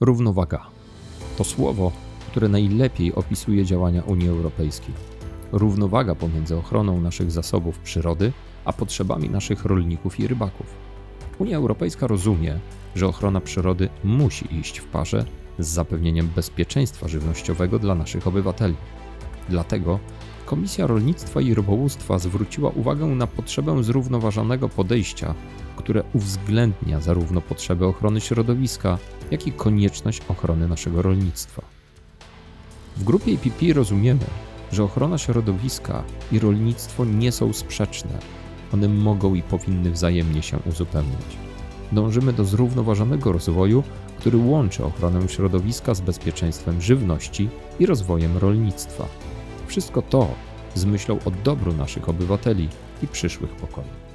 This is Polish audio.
Równowaga to słowo, które najlepiej opisuje działania Unii Europejskiej. Równowaga pomiędzy ochroną naszych zasobów przyrody a potrzebami naszych rolników i rybaków. Unia Europejska rozumie, że ochrona przyrody musi iść w parze z zapewnieniem bezpieczeństwa żywnościowego dla naszych obywateli. Dlatego Komisja Rolnictwa i Rybołówstwa zwróciła uwagę na potrzebę zrównoważonego podejścia, które uwzględnia zarówno potrzeby ochrony środowiska, jak i konieczność ochrony naszego rolnictwa. W grupie EPP rozumiemy, że ochrona środowiska i rolnictwo nie są sprzeczne. One mogą i powinny wzajemnie się uzupełniać. Dążymy do zrównoważonego rozwoju, który łączy ochronę środowiska z bezpieczeństwem żywności i rozwojem rolnictwa. Wszystko to z myślą o dobru naszych obywateli i przyszłych pokoleń.